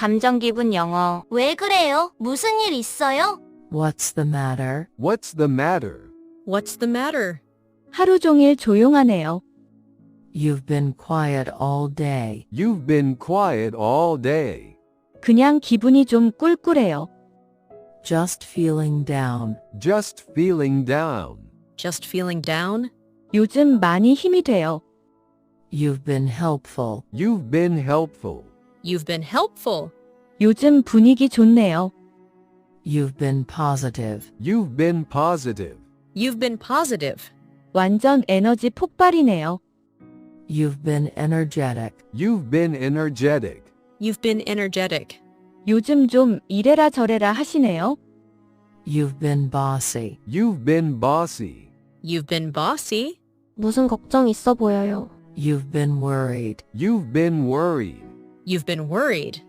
감정 기분 영어. 왜 그래요? 무슨 일 있어요? What's the matter? What's the matter? What's the matter? 하루 종일 조용하네요. You've been quiet all day. You've been quiet all day. 그냥 기분이 좀 꿀꿀해요. Just feeling down. Just feeling down. Just feeling down? 요즘 많이 힘이 돼요. You've been helpful. You've been helpful. You've been helpful. 요즘 분위기 좋네요. You've been positive. You've been positive. You've been positive. 완전 에너지 폭발이네요. You've been energetic. You've been energetic. You've been energetic. 요즘 좀 이래라 저래라 하시네요. You've been bossy. You've been bossy. You've been bossy. 무슨 걱정 있어 보여요. You've been worried. You've been worried. You've been worried.